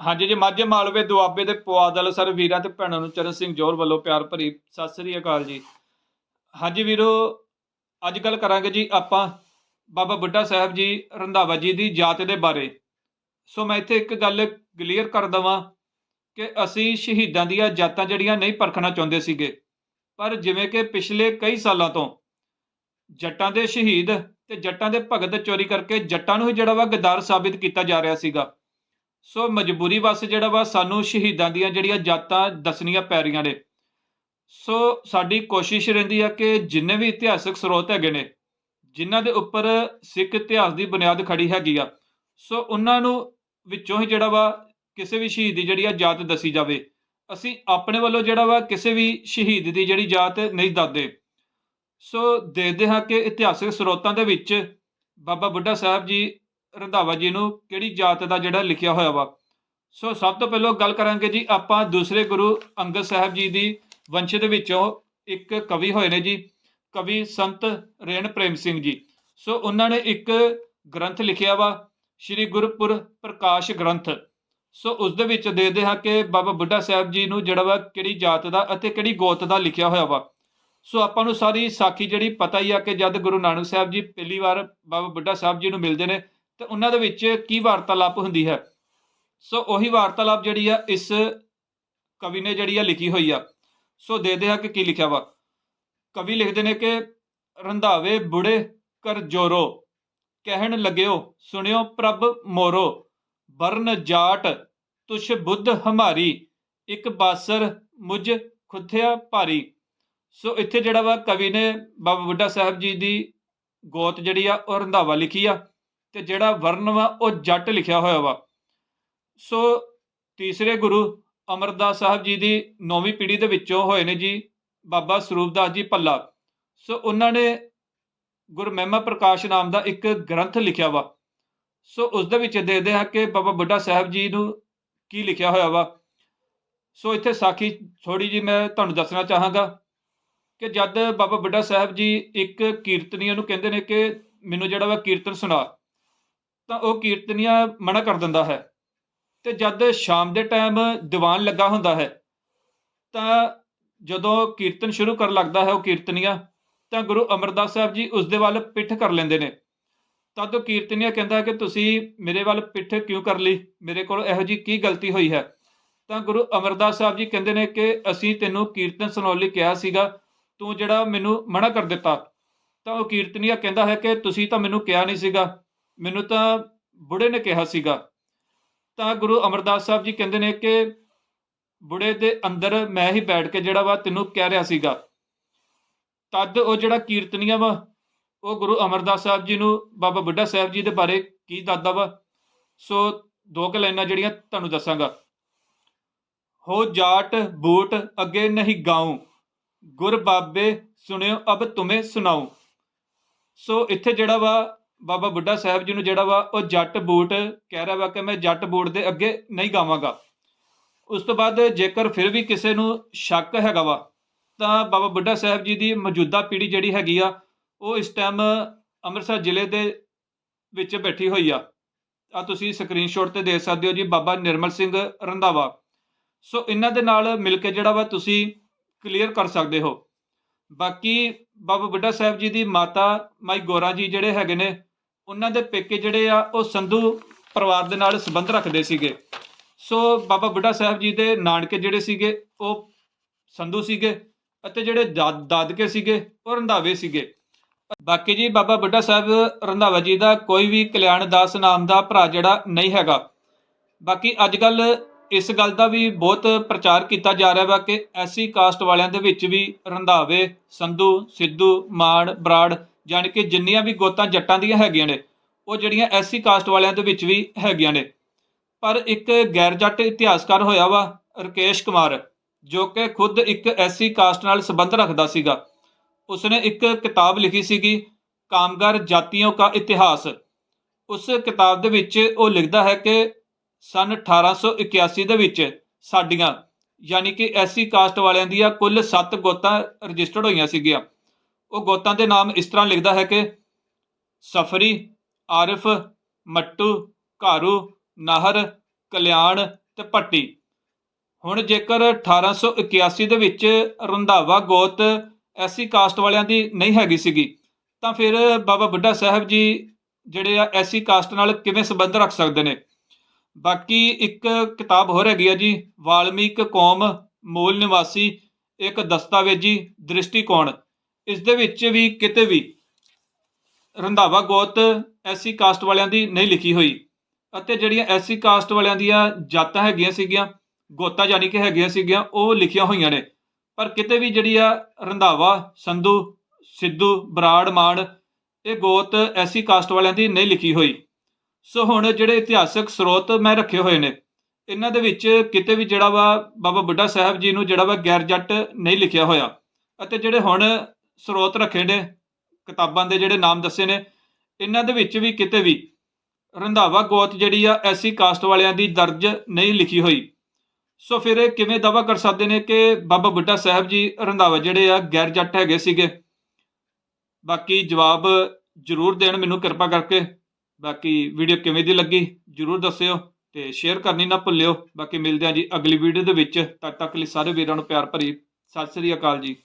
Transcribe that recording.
ਹਾਂਜੀ ਜੀ, ਮਾਝੇ ਮਾਲਵੇ ਦੁਆਬੇ ਦੇ ਪੁਆਦਲ ਸਰ ਵੀਰਾਂ ਤੇ ਭੈਣਾਂ ਨੂੰ ਚਰਨ ਸਿੰਘ ਜੋਹਰ ਵੱਲੋਂ ਪਿਆਰ ਭਰੀ ਸਤਿ ਸ੍ਰੀ ਅਕਾਲ ਜੀ। ਹਾਂਜੀ ਵੀਰੋ, ਅੱਜ ਗੱਲ ਕਰਾਂਗੇ ਜੀ ਆਪਾਂ ਬਾਬਾ ਬੁੱਢਾ ਸਾਹਿਬ ਜੀ ਰੰਧਾਵਾ ਜੀ ਦੀ ਜਾਤ ਦੇ ਬਾਰੇ। ਸੋ ਮੈਂ ਇੱਥੇ ਇੱਕ ਗੱਲ ਕਲੀਅਰ ਕਰ ਦਵਾਂ ਕਿ ਅਸੀਂ ਸ਼ਹੀਦਾਂ ਦੀਆਂ ਜਾਤਾਂ ਜਿਹੜੀਆਂ ਨਹੀਂ ਪਰਖਣਾ ਚਾਹੁੰਦੇ ਸੀਗੇ, ਪਰ ਜਿਵੇਂ ਕਿ ਪਿਛਲੇ ਕਈ ਸਾਲਾਂ ਤੋਂ ਜੱਟਾਂ ਦੇ ਸ਼ਹੀਦ ਤੇ ਜੱਟਾਂ ਦੇ ਭਗਤ ਚੋਰੀ ਕਰਕੇ ਜੱਟਾਂ ਨੂੰ ਹੀ ਜਿਹੜਾ ਵਾ ਗਦਾਰ ਸਾਬਿਤ ਕੀਤਾ ਜਾ ਰਿਹਾ ਸੀਗਾ। ਸੋ ਮਜਬੂਰੀ ਵਸ ਜਿਹੜਾ ਵਾ ਸਾਨੂੰ ਸ਼ਹੀਦਾਂ ਦੀਆਂ ਜਿਹੜੀਆਂ ਜਾਤਾਂ ਦੱਸਣੀਆਂ ਪੈ ਰਹੀਆਂ ਨੇ। ਸੋ ਸਾਡੀ ਕੋਸ਼ਿਸ਼ ਰਹਿੰਦੀ ਆ ਕਿ ਜਿੰਨੇ ਵੀ ਇਤਿਹਾਸਕ ਸਰੋਤ ਹੈਗੇ ਨੇ, ਜਿਨ੍ਹਾਂ ਦੇ ਉੱਪਰ ਸਿੱਖ ਇਤਿਹਾਸ ਦੀ ਬੁਨਿਆਦ ਖੜੀ ਹੈਗੀ ਆ, ਸੋ ਉਹਨਾਂ ਨੂੰ ਵਿੱਚੋਂ ਹੀ ਜਿਹੜਾ ਵਾ ਕਿਸੇ ਵੀ ਸ਼ਹੀਦ ਦੀ ਜਿਹੜੀ ਆ ਜਾਤ ਦੱਸੀ ਜਾਵੇ। ਅਸੀਂ ਆਪਣੇ ਵੱਲੋਂ ਜਿਹੜਾ ਵਾ ਕਿਸੇ ਵੀ ਸ਼ਹੀਦ ਦੀ ਜਿਹੜੀ ਜਾਤ ਨਹੀਂ ਦੱਸਦੇ। ਸੋ ਦੇਖਦੇ ਹਾਂ ਕਿ ਇਤਿਹਾਸਕ ਸਰੋਤਾਂ ਦੇ ਵਿੱਚ ਬਾਬਾ ਬੁੱਢਾ ਸਾਹਿਬ ਜੀ ਰੰਧਾਵਾ ਜੀ ਨੂੰ ਕਿਹੜੀ ਜਾਤ ਦਾ ਜਿਹੜਾ ਲਿਖਿਆ ਹੋਇਆ ਵਾ? ਸੋ ਸਭ ਤੋਂ ਪਹਿਲਾਂ ਗੱਲ ਕਰਾਂਗੇ ਜੀ ਆਪਾਂ ਦੂਸਰੇ ਗੁਰੂ ਅੰਗਦ ਸਾਹਿਬ ਜੀ ਦੀ ਵੰਸ਼ ਦੇ ਵਿੱਚੋਂ ਇੱਕ ਕਵੀ ਹੋਏ ਨੇ ਜੀ, ਕਵੀ ਸੰਤ ਰੇਣ ਪ੍ਰੇਮ ਸਿੰਘ ਜੀ। ਸੋ ਉਹਨਾਂ ਨੇ ਇੱਕ ਗ੍ਰੰਥ ਲਿਖਿਆ ਵਾ, ਸ੍ਰੀ ਗੁਰਪੁਰ ਪ੍ਰਕਾਸ਼ ਗ੍ਰੰਥ। ਸੋ ਉਸ ਦੇ ਵਿੱਚ ਦੇਖਦੇ ਹਾਂ ਕਿ ਬਾਬਾ ਬੁੱਢਾ ਸਾਹਿਬ ਜੀ ਨੂੰ ਜਿਹੜਾ ਵਾ ਕਿਹੜੀ ਜਾਤ ਦਾ ਅਤੇ ਕਿਹੜੀ ਗੋਤ ਦਾ ਲਿਖਿਆ ਹੋਇਆ ਵਾ। ਸੋ ਆਪਾਂ ਨੂੰ ਸਾਰੀ ਸਾਖੀ ਜਿਹੜੀ ਪਤਾ ਹੀ ਆ ਕਿ ਜਦ ਗੁਰੂ ਨਾਨਕ ਸਾਹਿਬ ਜੀ ਪਹਿਲੀ ਵਾਰ ਬਾਬਾ ਬੁੱਢਾ ਸਾਹਿਬ ਜੀ ਨੂੰ ਮਿਲਦੇ ਨੇ ਤੇ ਉਹਨਾਂ ਦੇ ਵਿੱਚ ਕੀ ਵਾਰਤਾਲਾਪ ਹੁੰਦੀ ਹੈ? ਸੋ ਉਹੀ ਵਾਰਤਾਲਾਪ ਜਿਹੜੀ ਆ, ਇਸ ਕਵੀ ਨੇ ਜਿਹੜੀ ਆ ਲਿਖੀ ਹੋਈ ਆ। ਸੋ ਦੇਖਦੇ ਹਾਂ ਕਿ ਕੀ ਲਿਖਿਆ ਵਾ? ਕਵੀ ਲਿਖਦੇ ਨੇ ਕਿ, ਰੰਧਾਵੇ ਬੁੜੇ ਕਰ ਜੋਰੋ, ਕਹਿਣ ਲੱਗਿਓ ਸੁਣਿਓ ਪ੍ਰਭ ਮੋਰੋ, ਬਰਨ ਜਾਟ ਤੁਸ਼ ਬੁੱਧ ਹਮਾਰੀ, ਇੱਕ ਬਾਸਰ ਮੁਝ ਖੁੱਥਿਆ ਭਾਰੀ। ਸੋ ਇੱਥੇ ਜਿਹੜਾ ਵਾ ਕਵੀ ਨੇ ਬਾਬਾ ਬੁੱਢਾ ਸਾਹਿਬ ਜੀ ਦੀ ਗੋਤ ਜਿਹੜੀ ਆ, ਉਹ ਰੰਧਾਵਾ ਲਿਖੀ ਆ। ਤੇ ਜਿਹੜਾ ਵਰਨ ਵਾ, ਉਹ ਜੱਟ ਲਿਖਿਆ ਹੋਇਆ ਵਾ। ਸੋ ਤੀਸਰੇ ਗੁਰੂ ਅਮਰਦਾਸ ਸਾਹਿਬ ਜੀ ਦੀ ਨੌਵੀਂ ਪੀੜ੍ਹੀ ਦੇ ਵਿੱਚੋਂ ਹੋਏ ਨੇ ਜੀ ਬਾਬਾ ਸਰੂਪਦਾਸ ਜੀ ਪੱਲਾ ਸੋ ਉਹਨਾਂ ਨੇ ਗੁਰਮਹਿਮਾ ਪ੍ਰਕਾਸ਼ ਨਾਮ ਦਾ ਇੱਕ ਗ੍ਰੰਥ ਲਿਖਿਆ ਵਾ। ਸੋ ਉਸ ਦੇ ਵਿੱਚ ਦੇਖਦੇ ਹਾਂ ਕਿ ਬਾਬਾ ਬੁੱਢਾ ਸਾਹਿਬ ਜੀ ਨੂੰ ਕੀ ਲਿਖਿਆ ਹੋਇਆ ਵਾ। ਸੋ ਇੱਥੇ ਸਾਖੀ ਥੋੜੀ ਜੀ ਮੈਂ ਤੁਹਾਨੂੰ ਦੱਸਣਾ ਚਾਹਾਂਗਾ ਕਿ ਜਦ ਬਾਬਾ ਬੁੱਢਾ ਸਾਹਿਬ ਜੀ ਇੱਕ ਕੀਰਤਨੀਆ ਨੂੰ ਕਹਿੰਦੇ ਨੇ ਕਿ ਮੈਨੂੰ ਜਿਹੜਾ ਵਾ ਕੀਰਤਨ ਸੁਣਾ। ਤਾਂ ਉਹ ਕੀਰਤਨੀਆ ਮਨਾ ਕਰ ਦਿੰਦਾ ਹੈ। ਤੇ ਜਦ ਸ਼ਾਮ ਦੇ ਟਾਈਮ ਦੀਵਾਨ ਲੱਗਾ ਹੁੰਦਾ ਹੈ, ਤਾਂ ਜਦੋਂ ਕੀਰਤਨ ਸ਼ੁਰੂ ਕਰਨ ਲੱਗਦਾ ਹੈ ਉਹ ਕੀਰਤਨੀਆ, ਤਾਂ ਗੁਰੂ ਅਮਰਦਾਸ ਸਾਹਿਬ ਜੀ ਉਸ ਦੇ ਵੱਲ ਪਿੱਠ ਕਰ ਲੈਂਦੇ ਨੇ। ਤਦ ਉਹ ਕੀਰਤਨੀਆ ਕਹਿੰਦਾ ਕਿ ਤੁਸੀਂ ਮੇਰੇ ਵੱਲ ਪਿੱਠ ਕਿਉਂ ਕਰ ਲਈ? ਮੇਰੇ ਕੋਲ ਇਹੋ ਜੀ ਕੀ ਗਲਤੀ ਹੋਈ ਹੈ? ਤਾਂ ਗੁਰੂ ਅਮਰਦਾਸ ਸਾਹਿਬ ਜੀ ਕਹਿੰਦੇ ਨੇ ਕਿ ਅਸੀਂ ਤੈਨੂੰ ਕੀਰਤਨ ਸੁਣਾਉਣ ਲਈ ਕਿਹਾ ਸੀਗਾ, ਤੂੰ ਜਿਹੜਾ ਮੈਨੂੰ ਮਨਾ ਕਰ ਦਿੱਤਾ, ਤਾਂ ਉਹ ਕੀਰਤਨੀਆ ਕਹਿੰਦਾ ਹੈ ਕਿ ਤੁਸੀਂ ਤਾਂ ਮੈਨੂੰ ਕਿਹਾ ਨਹੀਂ ਸੀਗਾ। ਮੈਨੂੰ ਤਾਂ ਬੁੜੇ ਨੇ ਕਿਹਾ ਸੀਗਾ। ਤਾਂ ਗੁਰੂ ਅਮਰਦਾਸ ਸਾਹਿਬ ਜੀ ਕਹਿੰਦੇ ਨੇ ਕਿ ਬੁੜੇ ਦੇ ਅੰਦਰ ਮੈਂ ਹੀ ਬੈਠ ਕੇ ਜਿਹੜਾ ਵਾ ਤੈਨੂੰ ਕਹਿ ਰਿਹਾ ਸੀਗਾ। ਤਦ ਉਹ ਜਿਹੜਾ ਕੀਰਤਨੀਆ ਵਾ, ਉਹ ਗੁਰੂ ਅਮਰਦਾਸ ਸਾਹਿਬ ਜੀ ਨੂੰ ਬਾਬਾ ਬੁੱਢਾ ਸਾਹਿਬ ਜੀ ਦੇ ਬਾਰੇ ਕੀ ਦੱਸਦਾ ਵਾ, ਸੋ ਦੋ ਕੁ ਲਾਈਨਾਂ ਜਿਹੜੀਆਂ ਤੁਹਾਨੂੰ ਦੱਸਾਂਗਾ। ਹੋ ਜਾਟ ਬੂਟ ਅੱਗੇ ਨਹੀਂ ਗਾਉ ਗੁਰ ਬਾਬੇ ਸੁਣਿਓ ਅਬ ਤੁਮੇ ਸੁਣਾਉ ਸੋ ਇੱਥੇ ਜਿਹੜਾ ਵਾ ਬਾਬਾ ਬੁੱਢਾ ਸਾਹਿਬ ਜੀ ਨੂੰ ਜਿਹੜਾ ਵਾ ਉਹ ਜੱਟ ਬੂਟ ਕਹਿ ਰਿਹਾ ਵਾ ਕਿ ਮੈਂ ਜੱਟ ਬੂਟ ਦੇ ਅੱਗੇ ਨਹੀਂ ਗਾਵਾਂਗਾ। ਉਸ ਤੋਂ ਬਾਅਦ ਜੇਕਰ ਫਿਰ ਵੀ ਕਿਸੇ ਨੂੰ ਸ਼ੱਕ ਹੈਗਾ ਵਾ, ਤਾਂ ਬਾਬਾ ਬੁੱਢਾ ਸਾਹਿਬ ਜੀ ਦੀ ਮੌਜੂਦਾ ਪੀੜ੍ਹੀ ਜਿਹੜੀ ਹੈਗੀ ਆ, ਉਹ ਇਸ ਟਾਈਮ ਅੰਮ੍ਰਿਤਸਰ ਜ਼ਿਲ੍ਹੇ ਦੇ ਵਿੱਚ ਬੈਠੀ ਹੋਈ ਆ। ਆ ਤੁਸੀਂ ਸਕਰੀਨਸ਼ਾਟ ਤੇ ਦੇਖ ਸਕਦੇ ਹੋ ਜੀ ਬਾਬਾ ਨਿਰਮਲ ਸਿੰਘ ਰੰਧਾਵਾ। ਸੋ ਇਹਨਾਂ ਦੇ ਨਾਲ ਮਿਲ ਕੇ ਜਿਹੜਾ ਵਾ ਤੁਸੀਂ ਕਲੀਅਰ ਕਰ ਸਕਦੇ ਹੋ। ਬਾਕੀ ਬਾਬਾ ਬੁੱਢਾ ਸਾਹਿਬ ਜੀ ਦੀ ਮਾਤਾ ਮਾਈ ਗੋਰਾ ਜੀ ਜਿਹੜੇ ਹੈਗੇ ਨੇ ਉਹਨਾਂ ਦੇ ਪੇਕੇ ਜਿਹੜੇ ਆ, ਉਹ ਸੰਧੂ ਪਰਿਵਾਰ ਦੇ ਨਾਲ ਸੰਬੰਧ ਰੱਖਦੇ ਸੀਗੇ। ਸੋ ਬਾਬਾ ਬੁੱਢਾ ਸਾਹਿਬ ਜੀ ਦੇ ਨਾਨਕੇ ਜਿਹੜੇ ਸੀਗੇ, ਉਹ ਸੰਧੂ ਸੀਗੇ ਅਤੇ ਜਿਹੜੇ ਦਾਦ- ਦਾਦਕੇ ਸੀਗੇ, ਉਹ ਰੰਧਾਵੇ ਸੀਗੇ। ਬਾਕੀ ਜੀ ਬਾਬਾ ਬੁੱਢਾ ਸਾਹਿਬ ਰੰਧਾਵਾ ਜੀ ਦਾ ਕੋਈ ਵੀ ਕਲਿਆਣ ਦਾਸ ਨਾਮ ਦਾ ਭਰਾ ਜਿਹੜਾ ਨਹੀਂ ਹੈਗਾ। ਬਾਕੀ ਅੱਜ ਕੱਲ ਇਸ ਗੱਲ ਦਾ ਵੀ ਬਹੁਤ ਪ੍ਰਚਾਰ ਕੀਤਾ ਜਾ ਰਿਹਾ ਵਾ ਕਿ ਐਸੀ ਕਾਸਟ ਵਾਲਿਆਂ ਦੇ ਵਿੱਚ ਵੀ ਰੰਧਾਵੇ, ਸੰਧੂ, ਸਿੱਧੂ, ਮਾਨ, ਬਰਾੜ ਜਾਣੀ ਕਿ ਜਿੰਨੀਆਂ ਵੀ ਗੋਤਾਂ ਜੱਟਾਂ ਦੀਆਂ ਹੈਗੀਆਂ ਨੇ, ਉਹ ਜਿਹੜੀਆਂ ਐਸੀ ਕਾਸਟ ਵਾਲਿਆਂ ਦੇ ਵਿੱਚ ਵੀ ਹੈਗੀਆਂ ਨੇ। ਪਰ ਇੱਕ ਗੈਰ ਜੱਟ ਇਤਿਹਾਸਕਾਰ ਹੋਇਆ ਵਾ ਰਕੇਸ਼ ਕੁਮਾਰ, ਜੋ ਕਿ ਖੁਦ ਇੱਕ ਐਸੀ ਕਾਸਟ ਨਾਲ ਸੰਬੰਧ ਰੱਖਦਾ ਸੀਗਾ। ਉਸਨੇ ਇੱਕ ਕਿਤਾਬ ਲਿਖੀ ਸੀਗੀ, ਕਾਮਗਰ ਜਾਤੀਆਂ ਦਾ ਇਤਿਹਾਸ। ਉਸ ਕਿਤਾਬ ਦੇ ਵਿੱਚ ਉਹ ਲਿਖਦਾ ਹੈ ਕਿ ਸਨ 1881 ਦੇ ਵਿੱਚ ਸਾਡੀਆਂ, ਯਾਨੀ ਕਿ ਐਸੀ ਕਾਸਟ ਵਾਲਿਆਂ ਦੀਆਂ ਕੁੱਲ 7 ਗੋਤਾਂ ਰਜਿਸਟਰਡ ਹੋਈਆਂ ਸੀਗੀਆਂ। ਉਹ ਗੋਤਾਂ ਦੇ ਨਾਮ ਇਸ ਤਰ੍ਹਾਂ ਲਿਖਦਾ ਹੈ ਕਿ ਸਫਰੀ, ਆਰਿਫ, ਮੱਟੂ, ਘਾਰੂ, ਨਾਹਰ, ਕਲਿਆਣ ਤੇ ਪੱਟੀ। ਹੁਣ ਜੇਕਰ 1881 ਦੇ ਵਿੱਚ ਰੰਧਾਵਾ ਗੋਤ ਐਸੀ ਕਾਸਟ ਵਾਲਿਆਂ ਦੀ ਨਹੀਂ ਹੈਗੀ ਸੀਗੀ, ਤਾਂ ਫਿਰ ਬਾਬਾ ਬੁੱਢਾ ਸਾਹਿਬ ਜੀ ਜਿਹੜੇ ਆ ਐਸੀ ਕਾਸਟ ਨਾਲ ਕਿਵੇਂ ਸੰਬੰਧ ਰੱਖ ਸਕਦੇ ਨੇ? ਬਾਕੀ ਇੱਕ ਕਿਤਾਬ ਹੋਰ ਹੈਗੀ ਆ ਜੀ, ਵਾਲਮੀਕ ਕੌਮ, ਮੂਲ ਨਿਵਾਸੀ, ਇੱਕ ਦਸਤਾਵੇਜੀ ਦ੍ਰਿਸ਼ਟੀਕੋਣ। ਇਸ ਦੇ ਵਿੱਚ ਵੀ ਕਿਤੇ ਵੀ ਰੰਧਾਵਾ ਗੋਤ ਐਸੀ ਕਾਸਟ ਵਾਲਿਆਂ ਦੀ ਨਹੀਂ ਲਿਖੀ ਹੋਈ ਅਤੇ ਜਿਹੜੀਆਂ ਐਸੀ ਕਾਸਟ ਵਾਲਿਆਂ ਦੀਆਂ ਜਾਤਾਂ ਹੈਗੀਆਂ ਸੀਗੀਆਂ, ਗੋਤਾਂ ਯਾਨੀ ਕਿ ਹੈਗੀਆਂ ਸੀਗੀਆਂ, ਉਹ ਲਿਖੀਆਂ ਹੋਈਆਂ ਨੇ। ਪਰ ਕਿਤੇ ਵੀ ਜਿਹੜੀ ਆ ਰੰਧਾਵਾ, ਸੰਧੂ, ਸਿੱਧੂ, ਬਰਾੜ ਮਾਨ ਇਹ ਗੋਤ ਐਸੀ ਕਾਸਟ ਵਾਲਿਆਂ ਦੀ ਨਹੀਂ ਲਿਖੀ ਹੋਈ। ਸੋ ਹੁਣ ਜਿਹੜੇ ਇਤਿਹਾਸਕ ਸਰੋਤ ਮੈਂ ਰੱਖੇ ਹੋਏ ਨੇ, ਇਹਨਾਂ ਦੇ ਵਿੱਚ ਕਿਤੇ ਵੀ ਜਿਹੜਾ ਵਾ ਬਾਬਾ ਬੁੱਢਾ ਸਾਹਿਬ ਜੀ ਨੂੰ ਜਿਹੜਾ ਵਾ ਗੈਰ ਜੱਟ ਨਹੀਂ ਲਿਖਿਆ ਹੋਇਆ ਅਤੇ ਜਿਹੜੇ ਹੁਣ ਸਰੋਤ ਰੱਖੇ ਨੇ, ਕਿਤਾਬਾਂ ਦੇ ਜਿਹੜੇ ਨਾਮ ਦੱਸੇ ਨੇ, ਇਹਨਾਂ ਦੇ ਵਿੱਚ ਵੀ ਕਿਤੇ ਵੀ ਰੰਧਾਵਾ ਗੋਤ ਜਿਹੜੀ ਆ, ਐਸੀ ਕਾਸਟ ਵਾਲਿਆਂ ਦੀ ਦਰਜ ਨਹੀਂ ਲਿਖੀ ਹੋਈ। ਸੋ ਫਿਰ ਇਹ ਕਿਵੇਂ ਦਾਵਾ ਕਰ ਸਕਦੇ ਨੇ ਕਿ ਬਾਬਾ ਬੁੱਢਾ ਸਾਹਿਬ ਜੀ ਰੰਧਾਵਾ ਜਿਹੜੇ ਆ, ਗੈਰ ਜੱਟ ਹੈਗੇ ਸੀਗੇ? ਬਾਕੀ ਜਵਾਬ ਜਰੂਰ ਦੇਣ ਮੈਨੂੰ ਕਿਰਪਾ ਕਰਕੇ। ਬਾਕੀ ਵੀਡੀਓ ਕਿਵੇਂ ਦੀ ਲੱਗੀ, ਜਰੂਰ ਦੱਸਿਓ ਤੇ ਸ਼ੇਅਰ ਕਰਨੀ ਨਾ ਭੁੱਲਿਓ। ਬਾਕੀ ਮਿਲਦੇ ਹਾਂ ਜੀ ਅਗਲੀ ਵੀਡੀਓ ਦੇ ਵਿੱਚ। ਤਦ ਤੱਕ ਲਈ ਸਾਰੇ ਵੀਰਾਂ ਨੂੰ ਪਿਆਰ ਭਰੀ ਸਤਿ ਸ੍ਰੀ ਅਕਾਲ ਜੀ।